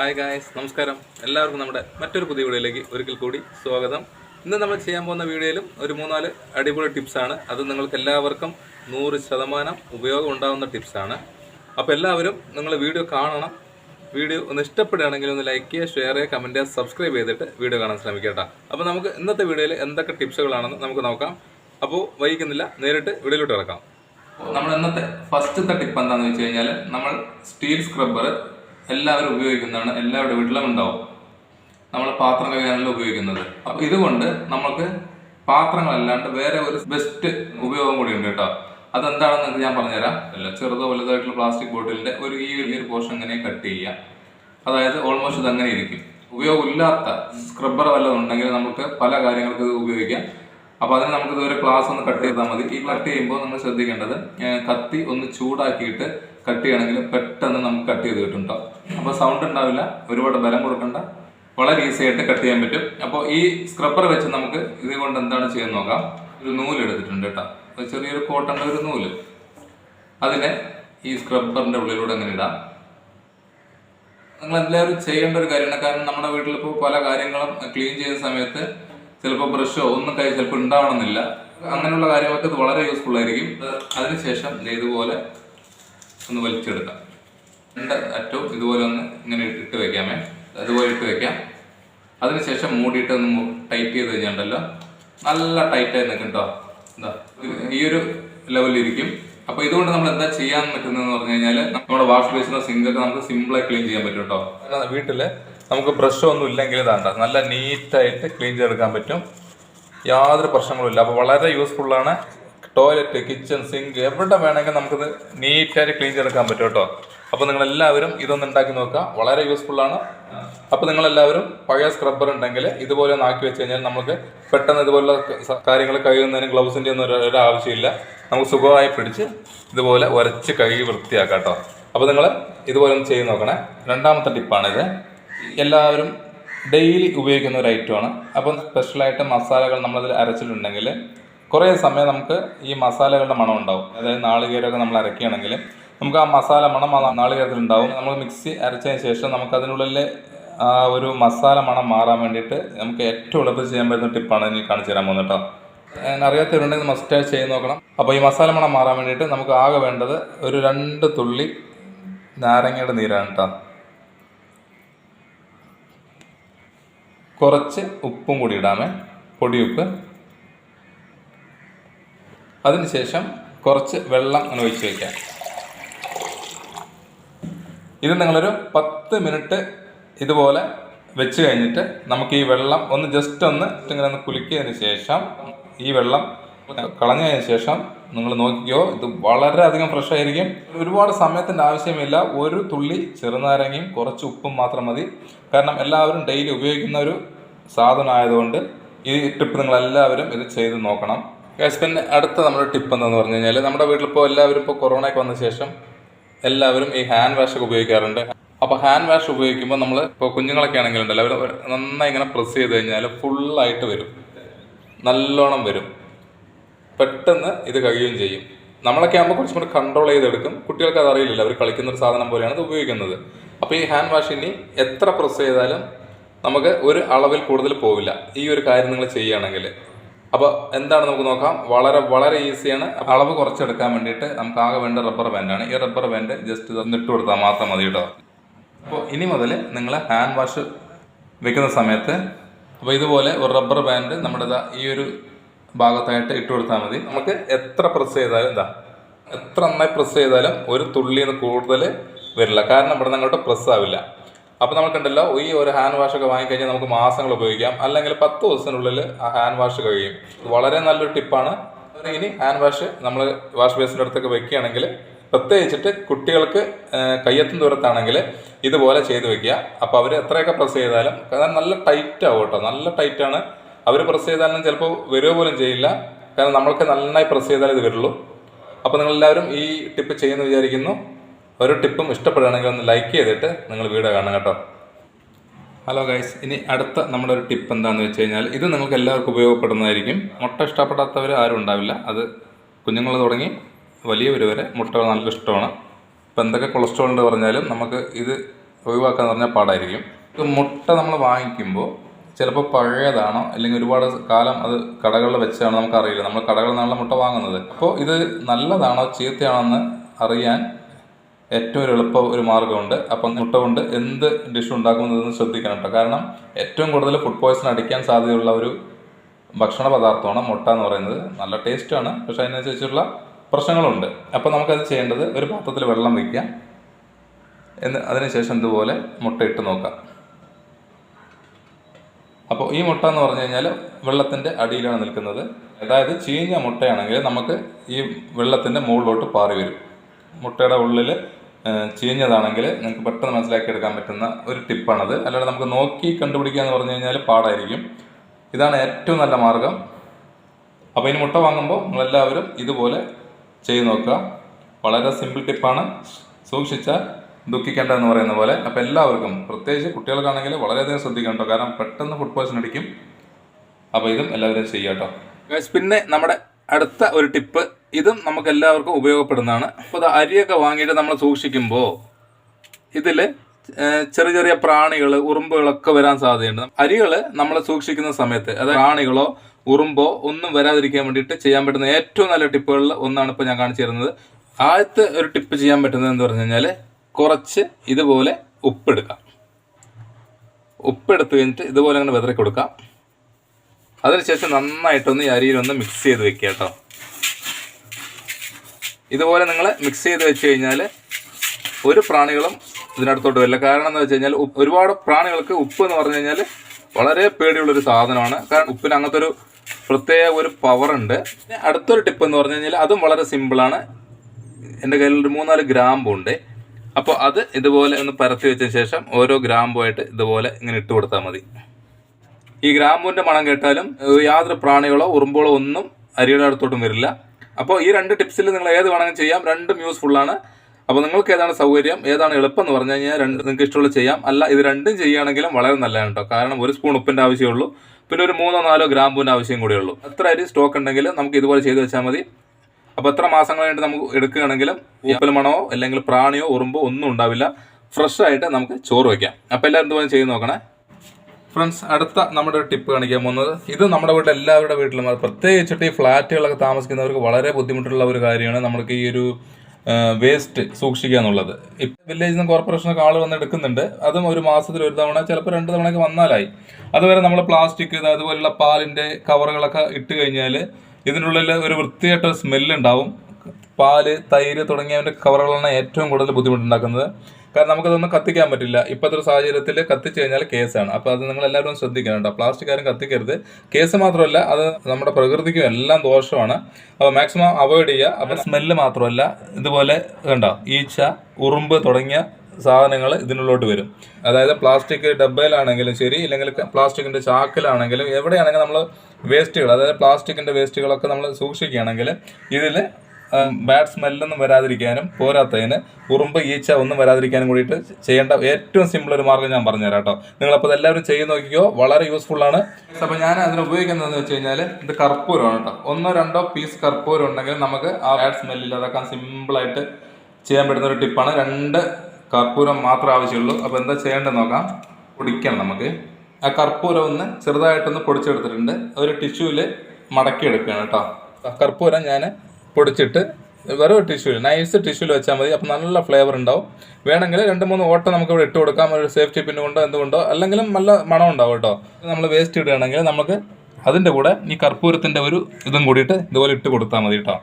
Hi guys നമസ്കാരം. എല്ലാവർക്കും നമ്മുടെ മറ്റൊരു പുതിയ വീഡിയോയിലേക്ക് ഒരിക്കൽ കൂടി സ്വാഗതം. ഇന്ന് നമ്മൾ ചെയ്യാൻ പോകുന്ന വീഡിയോയിലും ഒരു മൂന്നാൽ അടിപൊളി ടിപ്സാണ് അത് നിങ്ങൾക്ക് എല്ലാവർക്കും നൂറ് ശതമാനം ഉപയോഗം ഉണ്ടാകുന്ന ടിപ്സാണ് അപ്പോൾ എല്ലാവരും നിങ്ങൾ വീഡിയോ കാണണം. വീഡിയോ ഒന്ന് ഇഷ്ടപ്പെടുകയാണെങ്കിൽ ഒന്ന് ലൈക്ക് ചെയ്യുക ഷെയർ ചെയ്യുക കമന്റ് ചെയ്യുക സബ്സ്ക്രൈബ് ചെയ്തിട്ട് വീഡിയോ കാണാൻ ശ്രമിക്കട്ടെ അപ്പോൾ നമുക്ക് ഇന്നത്തെ വീഡിയോയിൽ എന്തൊക്കെ ടിപ്സുകളാണെന്ന് നമുക്ക് നോക്കാം. അപ്പോൾ വൈകുന്നില്ല നേരിട്ട് വീഡിയോയിലോട്ട് ഇറക്കാം നമ്മൾ ഇന്നത്തെ ഫസ്റ്റത്തെ ടിപ്പ് എന്താണെന്ന് വെച്ച് കഴിഞ്ഞാൽ നമ്മൾ സ്റ്റീൽ സ്ക്രബ്ബർ എല്ലാവരും ഉപയോഗിക്കുന്നതാണ് എല്ലാവരുടെ വീട്ടിലും ഉണ്ടാവും. നമ്മൾ പാത്രം കഴുകാനല്ല ഉപയോഗിക്കുന്നത്. അപ്പോൾ ഇതുകൊണ്ട് നമുക്ക് പാത്രങ്ങളല്ലാണ്ട് വേറെ ഒരു ബെസ്റ്റ് ഉപയോഗം കൂടി ഉണ്ട് കേട്ടോ. അതെന്താണെന്ന് ഞാൻ പറഞ്ഞുതരാം. അല്ല ചെറുതോ വലുതായിട്ടുള്ള പ്ലാസ്റ്റിക് ബോട്ടിലിന്റെ ഒരു ഈ വലിയൊരു പോർഷൻ ഇങ്ങനെ കട്ട് ചെയ്യുക. അതായത് ഓൾമോസ്റ്റ് ഇത് അങ്ങനെ ഇരിക്കും. ഉപയോഗമില്ലാത്ത സ്ക്രബ്ബർ വല്ലതും ഉണ്ടെങ്കിൽ നമുക്ക് പല കാര്യങ്ങൾക്ക് ഉപയോഗിക്കാം. അപ്പൊ അതിന് നമുക്ക് ഒരു ക്ലാസ് ഒന്ന് കട്ട് ചെയ്താൽ മതി. ഈ കട്ട് ചെയ്യുമ്പോൾ നമ്മൾ ശ്രദ്ധിക്കേണ്ടത് കത്തി ഒന്ന് ചൂടാക്കിയിട്ട് കട്ട് ചെയ്യണമെങ്കിൽ പെട്ടെന്ന് നമുക്ക് കട്ട് ചെയ്ത് കിട്ടും കേട്ടോ അപ്പൊ സൗണ്ട് ഉണ്ടാവില്ല ഒരുപാട് ബലം കൊടുക്കണ്ട. വളരെ ഈസി ആയിട്ട് കട്ട് ചെയ്യാൻ പറ്റും. അപ്പോൾ ഈ സ്ക്രബ്ബർ വെച്ച് നമുക്ക് ഇത് കൊണ്ട് എന്താണ് ചെയ്യാൻ നോക്കാം. ഒരു നൂൽ എടുത്തിട്ടുണ്ട് കേട്ടോ ചെറിയൊരു കോട്ടന്റെ ഒരു നൂൽ. അതിനെ ഈ സ്ക്രബ്ബറിന്റെ ഉള്ളിലൂടെ അങ്ങനെ ഇടാം. നിങ്ങൾ എല്ലാവരും ചെയ്യേണ്ട ഒരു കാര്യമാണ്. കാരണം നമ്മുടെ വീട്ടിൽ ഇപ്പോൾ പല കാര്യങ്ങളും ക്ലീൻ ചെയ്യുന്ന സമയത്ത് ചിലപ്പോൾ ബ്രഷോ ഒന്നും കൈ ചിലപ്പോൾ ഉണ്ടാവണമെന്നില്ല. അങ്ങനെയുള്ള കാര്യങ്ങൾക്ക് ഇത് വളരെ യൂസ്ഫുൾ ആയിരിക്കും. അതിനുശേഷം ഇതുപോലെ ഒന്ന് വലിച്ചെടുക്കാം. രണ്ട് അറ്റവും ഇതുപോലെ ഒന്ന് ഇങ്ങനെ ഇട്ട് വെക്കാമേ. അതുപോലെ ഇട്ട് വെക്കാം. അതിനുശേഷം മൂടിയിട്ട് ഒന്ന് ടൈറ്റ് ചെയ്ത് കഴിഞ്ഞാണ്ടല്ലോ. നല്ല ടൈറ്റായി നിൽക്കും കേട്ടോ എന്താ ഈ ഒരു ലെവലിലിരിക്കും അപ്പോൾ ഇതുകൊണ്ട് നമ്മൾ എന്താ ചെയ്യാൻ പറ്റുന്നതെന്ന് പറഞ്ഞു കഴിഞ്ഞാൽ നമ്മുടെ വാഷ് ബേസിനോ സിങ്കൊക്കെ നമുക്ക് സിമ്പിളായി ക്ലീൻ ചെയ്യാൻ പറ്റും കേട്ടോ വീട്ടിൽ നമുക്ക് ബ്രഷ് ഒന്നും ഇല്ലെങ്കിൽ ഇതാണ്ട. നല്ല നീറ്റായിട്ട് ക്ലീൻ ചെയ്തെടുക്കാൻ പറ്റും. യാതൊരു പ്രശ്നങ്ങളും ഇല്ല. അപ്പോൾ വളരെ യൂസ്ഫുള്ളാണ് ടോയ്ലറ്റ് കിച്ചൺ സിങ്ക് എവിടെ വേണമെങ്കിൽ നമുക്കിത് നീറ്റായിട്ട് ക്ലീൻ ചെയ്തെടുക്കാൻ പറ്റും കേട്ടോ. അപ്പോൾ നിങ്ങളെല്ലാവരും ഇതൊന്ന് ഉണ്ടാക്കി നോക്കുക. വളരെ യൂസ്ഫുള്ളാണ് അപ്പോൾ നിങ്ങളെല്ലാവരും പഴയ സ്ക്രബ്ബർ ഉണ്ടെങ്കിൽ ഇതുപോലെ ഒന്ന് ആക്കി വെച്ച് കഴിഞ്ഞാൽ നമുക്ക് പെട്ടെന്ന് ഇതുപോലുള്ള കാര്യങ്ങൾ കഴിയുന്നതിന് ഗ്ലൗസിന്റെ ഒന്നും ഒരു ആവശ്യമില്ല. നമുക്ക് സുഖമായി പിടിച്ച് ഇതുപോലെ ഉരച്ച് കഴുകി വൃത്തിയാക്കാം കേട്ടോ. അപ്പോൾ നിങ്ങൾ ഇതുപോലെ ഒന്ന് ചെയ്ത് നോക്കണേ. രണ്ടാമത്തെ ടിപ്പാണിത് എല്ലാവരും ഡെയിലി ഉപയോഗിക്കുന്ന ഒരു ഐറ്റമാണ് അപ്പം സ്പെഷ്യലായിട്ട് മസാലകൾ നമ്മളതിൽ അരച്ചിട്ടുണ്ടെങ്കിൽ കുറേ സമയം നമുക്ക് ഈ മസാലകളുടെ മണം ഉണ്ടാവും. അതായത് നാളികേരമൊക്കെ നമ്മൾ അരക്കുകയാണെങ്കിൽ നമുക്ക് ആ മസാല മണം ആ നാളികേരത്തിലുണ്ടാവും നമ്മൾ മിക്സി അരച്ചതിന് ശേഷം നമുക്ക് അതിനുള്ളിലെ ആ ഒരു മസാല മണം മാറാൻ വേണ്ടിയിട്ട് നമുക്ക് ഏറ്റവും എളുപ്പത്തിൽ ചെയ്യാൻ പറ്റുന്ന ടിപ്പാണ് ഇനി കാണിച്ചു തരാൻ പോകുന്നത് കേട്ടോ. അറിയാത്തവരുണ്ടെങ്കിൽ മസ്റ്റായി ചെയ്ത് നോക്കണം. അപ്പോൾ ഈ മസാല മണം മാറാൻ വേണ്ടിയിട്ട് നമുക്ക് ആകെ വേണ്ടത് ഒരു രണ്ട് തുള്ളി നാരങ്ങയുടെ നീരാണ് കേട്ടോ. കുറച്ച് ഉപ്പും കൂടി ഇടാമേ. പൊടിയുപ്പ്. അതിനുശേഷം കുറച്ച് വെള്ളം അങ്ങനെ ഒഴിച്ച് വയ്ക്കാം ഇത് നിങ്ങളൊരു പത്ത് മിനിറ്റ് ഇതുപോലെ വെച്ച് കഴിഞ്ഞിട്ട് നമുക്ക് ഈ വെള്ളം ഒന്ന് ജസ്റ്റ് ഒന്ന് ഇങ്ങനെ ഒന്ന് കുലുക്കിയതിന് ശേഷം ഈ വെള്ളം കളഞ്ഞതിന് ശേഷം നിങ്ങൾ നോക്കിക്കോ ഇത് വളരെയധികം ഫ്രഷ് ആയിരിക്കും. ഒരുപാട് സമയത്തിന്റെ ആവശ്യമില്ല. ഒരു തുള്ളി ചെറുനാരങ്ങയും കുറച്ച് ഉപ്പും മാത്രം മതി. കാരണം എല്ലാവരും ഡെയിലി ഉപയോഗിക്കുന്ന ഒരു സാധനമായതുകൊണ്ട് ഈ ടിപ്പ് നിങ്ങൾ എല്ലാവരും ഇത് ചെയ്ത് നോക്കണം. പിന്നെ അടുത്ത നമ്മുടെ ടിപ്പ് എന്താണെന്ന് പറഞ്ഞു കഴിഞ്ഞാൽ നമ്മുടെ വീട്ടിലിപ്പോൾ എല്ലാവരും ഇപ്പോൾ കൊറോണയ്ക്ക് വന്ന ശേഷം എല്ലാവരും ഈ ഹാൻഡ് വാഷ് ഒക്കെ ഉപയോഗിക്കാറുണ്ട്. അപ്പോൾ ഹാൻഡ് വാഷ് ഉപയോഗിക്കുമ്പോൾ നമ്മൾ ഇപ്പോൾ കുഞ്ഞുങ്ങളൊക്കെ ആണെങ്കിൽ ഉണ്ടല്ലോ അവർ നന്നായി ഇങ്ങനെ പ്രസ് ചെയ്ത് കഴിഞ്ഞാൽ ഫുള്ളായിട്ട് വരും. നല്ലോണം വരും. പെട്ടെന്ന് ഇത് കഴിയുകയും ചെയ്യും. നമ്മളൊക്കെ ആകുമ്പോൾ കുറച്ചും കൂടി കൺട്രോൾ ചെയ്തെടുക്കും. കുട്ടികൾക്ക് അത് അറിയില്ലല്ലോ. അവർ കളിക്കുന്ന ഒരു സാധനം പോലെയാണ് അത് ഉപയോഗിക്കുന്നത്. അപ്പോൾ ഈ ഹാൻഡ് വാഷ് ഇനി എത്ര പ്രസ് ചെയ്താലും നമുക്ക് ഒരു അളവിൽ കൂടുതൽ പോവില്ല. ഈ ഒരു കാര്യം നിങ്ങൾ ചെയ്യുകയാണെങ്കിൽ. അപ്പോൾ എന്താണ് നമുക്ക് നോക്കാം. വളരെ വളരെ ഈസിയാണ്. അളവ് കുറച്ചെടുക്കാൻ വേണ്ടിയിട്ട് നമുക്ക് ആകെ വേണ്ട റബ്ബർ ബാൻഡാണ് ഈ റബ്ബർ ബാൻഡ് ജസ്റ്റ് ഇട്ട് കൊടുത്താൽ മാത്രം മതി കേട്ടോ. അപ്പോൾ ഇനി മുതൽ നിങ്ങൾ ഹാൻഡ് വാഷ് വെക്കുന്ന സമയത്ത് അപ്പോൾ ഇതുപോലെ ഒരു റബ്ബർ ബാൻഡ് നമ്മുടെ ഈ ഒരു ഭാഗത്തായിട്ട് ഇട്ട് കൊടുത്താൽ മതി. നമുക്ക് എത്ര പ്രസ് ചെയ്താലും എന്താ എത്ര നന്നായി പ്രസ് ചെയ്താലും ഒരു തുള്ളിന്ന് കൂടുതൽ വരില്ല. കാരണം ഇവിടെ അങ്ങോട്ട് പ്രസ് ആവില്ല. അപ്പോൾ കണ്ടല്ലോ ഈ ഒരു ഹാൻഡ് വാഷ് ഒക്കെ വാങ്ങിക്കഴിഞ്ഞാൽ നമുക്ക് മാസങ്ങൾ ഉപയോഗിക്കാം. അല്ലെങ്കിൽ പത്ത് ദിവസത്തിനുള്ളിൽ ആ ഹാൻഡ് വാഷ് കഴിയും. വളരെ നല്ലൊരു ടിപ്പാണ് ഇനി ഹാൻഡ് വാഷ് നമ്മൾ വാഷ് ബേസിന്റെ അടുത്തൊക്കെ വെക്കുകയാണെങ്കിൽ പ്രത്യേകിച്ചിട്ട് കുട്ടികൾക്ക് കയ്യെത്തും ദൂരത്താണെങ്കിൽ ഇതുപോലെ ചെയ്ത് വെക്കുക. അപ്പോൾ അവർ എത്രയൊക്കെ പ്രസ് ചെയ്താലും കാരണം നല്ല ടൈറ്റ് ആവും കേട്ടോ. നല്ല ടൈറ്റാണ് അവർ പ്രസ് ചെയ്താലും ചിലപ്പോൾ വരിക പോലും ചെയ്യില്ല. കാരണം നമ്മൾക്ക് നന്നായി പ്രസ് ചെയ്താലേ ഇത് വരുള്ളൂ. അപ്പോൾ നിങ്ങളെല്ലാവരും ഈ ടിപ്പ് ചെയ്യുമെന്ന് വിചാരിക്കുന്നു. ഓരോ ടിപ്പും ഇഷ്ടപ്പെടുകയാണെങ്കിൽ ഒന്ന് ലൈക്ക് ചെയ്തിട്ട് നിങ്ങൾ വീഡിയോ കാണണം കേട്ടോ. ഹലോ ഗൈസ് ഇനി അടുത്ത നമ്മുടെ ഒരു ടിപ്പ് എന്താണെന്ന് വെച്ച് കഴിഞ്ഞാൽ ഇത് നിങ്ങൾക്ക് എല്ലാവർക്കും ഉപയോഗപ്പെടുന്നതായിരിക്കും. മുട്ട ഇഷ്ടപ്പെടാത്തവർ ആരും ഉണ്ടാവില്ല. അത് കുഞ്ഞുങ്ങൾ തുടങ്ങി വലിയവർ വരെ മുട്ട നല്ല ഇഷ്ടമാണ്. ഇപ്പം എന്തൊക്കെ കൊളസ്ട്രോൾ ഉണ്ട് പറഞ്ഞാലും നമുക്ക് ഇത് ഒഴിവാക്കാന്ന് പറഞ്ഞാൽ പാടായിരിക്കും. മുട്ട നമ്മൾ വാങ്ങിക്കുമ്പോൾ ചിലപ്പോൾ പഴയതാണോ? അല്ലെങ്കിൽ ഒരുപാട് കാലം അത് കടകളിൽ വെച്ചാണോ നമുക്കറിയില്ല. നമ്മൾ കടകളിൽ നിന്നുള്ള മുട്ട വാങ്ങുന്നത്. അപ്പോൾ ഇത് നല്ലതാണോ? ചീത്തയാണോ അറിയാൻ ഏറ്റവും ഒരു എളുപ്പ ഒരു മാർഗമുണ്ട്. അപ്പം മുട്ട കൊണ്ട് എന്ത് ഡിഷ് ഉണ്ടാക്കുന്നതെന്ന് ശ്രദ്ധിക്കണം കേട്ടോ. കാരണം ഏറ്റവും കൂടുതൽ ഫുഡ് പോയ്സൺ അടിക്കാൻ സാധ്യതയുള്ള ഒരു ഭക്ഷണ പദാർത്ഥമാണ് മുട്ട എന്ന് പറയുന്നത്. നല്ല ടേസ്റ്റാണ് പക്ഷേ അതിനനുസരിച്ചുള്ള പ്രശ്നങ്ങളുണ്ട്. അപ്പോൾ നമുക്കത് ചെയ്യേണ്ടത് ഒരു പാത്രത്തിൽ വെള്ളം വയ്ക്കുക എന്ന് അതിനുശേഷം ഇതുപോലെ മുട്ട ഇട്ട് നോക്കാം. അപ്പോൾ ഈ മുട്ട എന്ന് പറഞ്ഞു കഴിഞ്ഞാൽ വെള്ളത്തിന്റെ അടിയിലാണ് നിൽക്കുന്നത്. അതായത് ചീഞ്ഞ മുട്ടയാണെങ്കിൽ നമുക്ക് ഈ വെള്ളത്തിന്റെ മുകളിലോട്ട് പാറി വരും. മുട്ടയുടെ ഉള്ളിൽ ചീഞ്ഞതാണെങ്കിൽ നിങ്ങൾക്ക് പെട്ടെന്ന് മനസ്സിലാക്കിയെടുക്കാൻ പറ്റുന്ന ഒരു ടിപ്പാണത്. അല്ലാതെ നമുക്ക് നോക്കി കണ്ടുപിടിക്കുക എന്ന് പറഞ്ഞു കഴിഞ്ഞാൽ പാടായിരിക്കും. ഇതാണ് ഏറ്റവും നല്ല മാർഗം. അപ്പോൾ ഇനി മുട്ട വാങ്ങുമ്പോൾ നിങ്ങളെല്ലാവരും ഇതുപോലെ ചെയ്ത് നോക്കുക. വളരെ സിമ്പിൾ ടിപ്പാണ്. സൂക്ഷിച്ചാൽ ദുഃഖിക്കേണ്ട എന്ന് പറയുന്ന പോലെ. അപ്പോൾ എല്ലാവർക്കും പ്രത്യേകിച്ച് കുട്ടികൾക്കാണെങ്കിൽ വളരെയധികം ശ്രദ്ധിക്കണം കാരണം പെട്ടെന്ന് ഫുഡ് പോയ്സൺ അടിക്കും. അപ്പോൾ ഇതും എല്ലാവരും ചെയ്യാട്ടോ പിന്നെ നമ്മുടെ അടുത്ത ഒരു ടിപ്പ് ഇതും നമുക്ക് എല്ലാവർക്കും ഉപയോഗപ്പെടുന്നതാണ് അപ്പോൾ അരിയൊക്കെ വാങ്ങിയിട്ട് നമ്മൾ സൂക്ഷിക്കുമ്പോൾ ഇതിൽ ചെറിയ ചെറിയ പ്രാണികൾ ഉറുമ്പുകളൊക്കെ വരാൻ സാധ്യതയുണ്ട്. അരികൾ നമ്മൾ സൂക്ഷിക്കുന്ന സമയത്ത് അതായത് പ്രാണികളോ ഉറുമ്പോ ഒന്നും വരാതിരിക്കാൻ വേണ്ടിയിട്ട് ചെയ്യാൻ പറ്റുന്ന ഏറ്റവും നല്ല ടിപ്പുകളിൽ ഒന്നാണ് ഇപ്പോൾ ഞാൻ കാണിച്ചു തരുന്നത്. ആദ്യത്തെ ഒരു ടിപ്പ് ചെയ്യാൻ പറ്റുന്നത് എന്ന് പറഞ്ഞു കഴിഞ്ഞാൽ കുറച്ച് ഇതുപോലെ ഉപ്പെടുക്കാം. ഉപ്പെടുത്ത് കഴിഞ്ഞിട്ട് ഇതുപോലെ അങ്ങനെ വിതറി കൊടുക്കാം. അതിനുശേഷം നന്നായിട്ടൊന്ന് ഈ അരിയിലൊന്ന് മിക്സ് ചെയ്ത് വെക്കുക കേട്ടോ. ഇതുപോലെ നിങ്ങൾ മിക്സ് ചെയ്ത് വെച്ച് കഴിഞ്ഞാൽ ഒരു പ്രാണികളും ഇതിനടുത്തോട്ട് വരില്ല. കാരണം എന്ന് വെച്ച് കഴിഞ്ഞാൽ ഒരുപാട് പ്രാണികൾക്ക് ഉപ്പ് എന്ന് പറഞ്ഞു കഴിഞ്ഞാൽ വളരെ പേടിയുള്ളൊരു സാധനമാണ്. കാരണം ഉപ്പിന് അങ്ങനത്തെ ഒരു പ്രത്യേക ഒരു പവറുണ്ട് അടുത്തൊരു ടിപ്പ് എന്ന് പറഞ്ഞു കഴിഞ്ഞാൽ അതും വളരെ സിമ്പിളാണ് എന്റെ കയ്യിൽ ഒരു മൂന്നാൽ ഗ്രാമ്പുണ്ട് അപ്പോൾ അത് ഇതുപോലെ ഒന്ന് പരത്തി വെച്ച ശേഷം ഓരോ ഗ്രാമ്പുമായിട്ട് ഇതുപോലെ ഇങ്ങനെ ഇട്ട് കൊടുത്താൽ മതി. ഈ ഗ്രാമ്പുവിന്റെ മണം കേട്ടാലും യാതൊരു പ്രാണികളോ ഉറുമ്പുകളോ ഒന്നും അരിയുടെ അടുത്തോട്ടും വരില്ല. അപ്പോൾ ഈ രണ്ട് ടിപ്സിൽ നിങ്ങൾ ഏത് വേണമെങ്കിലും ചെയ്യാം. രണ്ടും യൂസ്ഫുള്ളാണ് അപ്പോൾ നിങ്ങൾക്ക് ഏതാണ് സൗകര്യം ഏതാണ് എളുപ്പം എന്ന് പറഞ്ഞു കഴിഞ്ഞാൽ രണ്ട് നിങ്ങൾക്ക് ഇഷ്ടമുള്ള ചെയ്യാം. അല്ല ഇത് രണ്ടും ചെയ്യുകയാണെങ്കിലും വളരെ നല്ലതാണ് കേട്ടോ. കാരണം ഒരു സ്പൂൺ ഉപ്പിന്റെ ആവശ്യമുള്ളൂ. പിന്നെ ഒരു മൂന്നോ നാലോ ഗ്രാമ്പൂവിന്റെ ആവശ്യം കൂടെ ഉള്ളൂ. അത്ര അരി സ്റ്റോക്ക് ഉണ്ടെങ്കിൽ നമുക്ക് ഇതുപോലെ ചെയ്ത് വെച്ചാൽ മതി. അപ്പോൾ എത്ര മാസങ്ങൾ കഴിഞ്ഞിട്ട് നമുക്ക് എടുക്കുകയാണെങ്കിലും ഉപ്പൽ മണമോ അല്ലെങ്കിൽ പ്രാണിയോ ഉറുമ്പോ ഒന്നും ഉണ്ടാവില്ല. ഫ്രഷ് ആയിട്ട് നമുക്ക് ചോറ് വയ്ക്കാം അപ്പോൾ എല്ലാവരും ഇതുപോലെ ചെയ്ത് നോക്കണേ? ഫ്രണ്ട്സ് അടുത്ത നമ്മുടെ ഒരു ടിപ്പ് കാണിക്കാൻ പോകുന്നത്. ഇത് നമ്മുടെ വീട്ടിൽ എല്ലാവരുടെ വീട്ടിലും പ്രത്യേകിച്ചിട്ട് ഈ ഫ്ലാറ്റുകളൊക്കെ താമസിക്കുന്നവർക്ക് വളരെ ബുദ്ധിമുട്ടുള്ള ഒരു കാര്യമാണ് നമ്മൾക്ക് ഈ ഒരു വേസ്റ്റ് സൂക്ഷിക്കുക എന്നുള്ളത്. ഇപ്പം വില്ലേജിൽ നിന്ന് കോർപ്പറേഷനൊക്കെ ആൾ വന്ന് എടുക്കുന്നുണ്ട്. അതും ഒരു മാസത്തിൽ ഒരു തവണ ചിലപ്പോൾ രണ്ട് തവണയൊക്കെ വന്നാലായി. അതുവരെ നമ്മൾ പ്ലാസ്റ്റിക് അതുപോലുള്ള പാലിന്റെ കവറുകളൊക്കെ ഇട്ട് കഴിഞ്ഞാൽ ഇതിനുള്ളിൽ ഒരു വൃത്തിയായിട്ട് സ്മെല്ല് ഉണ്ടാവും പാൽ തൈര് തുടങ്ങിയവന്റെ കവറുകളാണ് ഏറ്റവും കൂടുതൽ ബുദ്ധിമുട്ടുണ്ടാക്കുന്നത്. കാരണം നമുക്കതൊന്നും കത്തിക്കാൻ പറ്റില്ല. ഇപ്പോഴത്തെ ഒരു സാഹചര്യത്തിൽ കത്തിച്ചു കഴിഞ്ഞാൽ കേസാണ്. അപ്പോൾ അത് നിങ്ങൾ എല്ലാവരും ശ്രദ്ധിക്കണം കേട്ടോ. പ്ലാസ്റ്റിക് ആരും കത്തിക്കരുത്. കേസ് മാത്രമല്ല അത് നമ്മുടെ പ്രകൃതിക്കും എല്ലാം ദോഷമാണ്. അപ്പോൾ മാക്സിമം അവോയ്ഡ് ചെയ്യുക. അപ്പോൾ സ്മെല്ല് മാത്രമല്ല. ഇതുപോലെ കണ്ടോ? ഈച്ച ഉറുമ്പ് തുടങ്ങിയ സാധനങ്ങൾ ഇതിനുള്ളോട്ട് വരും. അതായത് പ്ലാസ്റ്റിക് ഡബ്ബയിലാണെങ്കിലും ശരി ഇല്ലെങ്കിൽ പ്ലാസ്റ്റിക്കിന്റെ ചാക്കിലാണെങ്കിലും എവിടെയാണെങ്കിലും നമ്മൾ വേസ്റ്റുകൾ അതായത് പ്ലാസ്റ്റിക്കിന്റെ വേസ്റ്റുകളൊക്കെ നമ്മൾ സൂക്ഷിക്കുകയാണെങ്കിൽ ഇതിൽ ബാഡ് സ്മെല്ലൊന്നും വരാതിരിക്കാനും പോരാത്തതിന് ഉറുമ്പ് ഈച്ച ഒന്നും വരാതിരിക്കാനും കൂടിയിട്ട് ചെയ്യേണ്ട ഏറ്റവും സിമ്പിൾ ഒരു മാർഗം ഞാൻ പറഞ്ഞുതരാം കേട്ടോ. നിങ്ങളപ്പോൾ എല്ലാവരും ചെയ്ത് നോക്കിക്കോ വളരെ യൂസ്ഫുൾ ആണ്. അപ്പോൾ ഞാൻ അതിന് ഉപയോഗിക്കുന്നതെന്ന് വെച്ച് കഴിഞ്ഞാൽ ഇത് കർപ്പൂരമാണ് കേട്ടോ. ഒന്നോ രണ്ടോ പീസ് കർപ്പൂരം ഉണ്ടെങ്കിൽ നമുക്ക് ആ ബാഡ് സ്മെല്ലില്ലാതാക്കാൻ സിമ്പിളായിട്ട് ചെയ്യാൻ പറ്റുന്ന ഒരു ടിപ്പാണ് രണ്ട് കർപ്പൂരം മാത്രമേ ആവശ്യമുള്ളൂ. അപ്പോൾ എന്താ ചെയ്യേണ്ടത് നോക്കാം. പൊടിക്കണം നമുക്ക്. ആ കർപ്പൂരം ഒന്ന് ചെറുതായിട്ടൊന്ന് പൊടിച്ചെടുത്തിട്ടുണ്ട്. ഒരു ടിഷ്യൂവിൽ മടക്കി എടുക്കുകയാണ് കേട്ടോ. ആ കർപ്പൂരം ഞാൻ പൊടിച്ചിട്ട് വെറും ടിഷ്യൂവിൽ നൈസ് ടിഷ്യൂവിൽ വെച്ചാൽ മതി. അപ്പോൾ നല്ല ഫ്ലേവർ ഉണ്ടാവും. വേണമെങ്കിൽ രണ്ട് മൂന്ന് ഓട്ടം നമുക്ക് ഇവിടെ ഇട്ട് കൊടുക്കാം. ഒരു സേഫ്റ്റി പിൻ കൊണ്ടോ എന്തുകൊണ്ടോ. അല്ലെങ്കിലും നല്ല മണം ഉണ്ടാവും കേട്ടോ. നമ്മൾ വേസ്റ്റ് ഇടുകയാണെങ്കിൽ നമുക്ക് അതിന്റെ കൂടെ ഈ കർപ്പൂരത്തിന്റെ ഒരു ഇതും കൂടിയിട്ട് ഇതുപോലെ ഇട്ട് കൊടുത്താൽ മതി കേട്ടോ.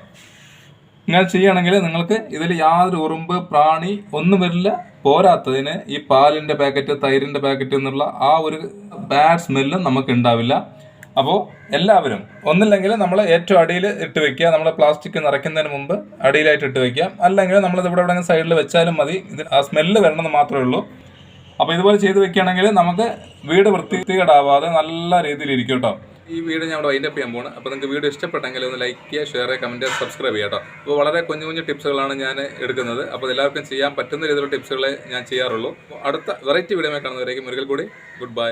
ഇങ്ങനെ ചെയ്യുകയാണെങ്കിൽ നിങ്ങൾക്ക് ഇതിൽ യാതൊരു ഉറുമ്പ് പ്രാണി ഒന്നും വരില്ല. പോരാത്തതിന് ഈ പാലിന്റെ പാക്കറ്റ് തൈരിന്റെ പാക്കറ്റ് എന്നുള്ള ആ ഒരു ബാഡ് സ്മെല്ലും നമുക്ക് ഉണ്ടാവില്ല. അപ്പോൾ എല്ലാവരും ഒന്നില്ലെങ്കിൽ നമ്മൾ ഏറ്റവും അടിയിൽ ഇട്ട് വെക്കുക. നമ്മൾ പ്ലാസ്റ്റിക് നിറയ്ക്കുന്നതിന് മുമ്പ് അടിയിലായിട്ട് ഇട്ട് വെക്കുക. അല്ലെങ്കിൽ നമ്മളിത് ഇവിടെ എവിടെ സൈഡിൽ വെച്ചാലും മതി. ഇത് ആ സ്മെല്ല് വരണമെന്ന് മാത്രമേ ഉള്ളൂ. അപ്പോൾ ഇതുപോലെ ചെയ്ത് വെക്കുകയാണെങ്കിൽ നമുക്ക് വീട് വൃത്തികേടാവാതെ നല്ല രീതിയിൽ ഇരിക്കും കേട്ടോ. ഈ വീഡിയോ ഞാൻ അവിടെ വൈൻഡപ്പ് ചെയ്യാൻ പോകണം അപ്പോൾ നിങ്ങൾക്ക് വീഡിയോ ഇഷ്ടപ്പെട്ടെങ്കിൽ ഒന്ന് ലൈക്ക് ചെയ്യുക ഷെയർ ചെയ്യുക കമന്റ് ചെയ്യുക സബ്സ്ക്രൈബ് ചെയ്യുക കേട്ടോ. അപ്പോൾ വളരെ കുഞ്ഞു കുഞ്ഞു ടിപ്സുകളാണ് ഞാൻ എടുക്കുന്നത്. അപ്പോൾ എല്ലാവർക്കും ചെയ്യാൻ പറ്റുന്ന രീതിയിലുള്ള ടിപ്സുകളെ ഞാൻ ചെയ്യാറുള്ളൂ. അടുത്ത വെറൈറ്റി വീഡിയോ കാണുന്നവരേക്കും ഒരിക്കൽ കൂടി ഗുഡ് ബൈ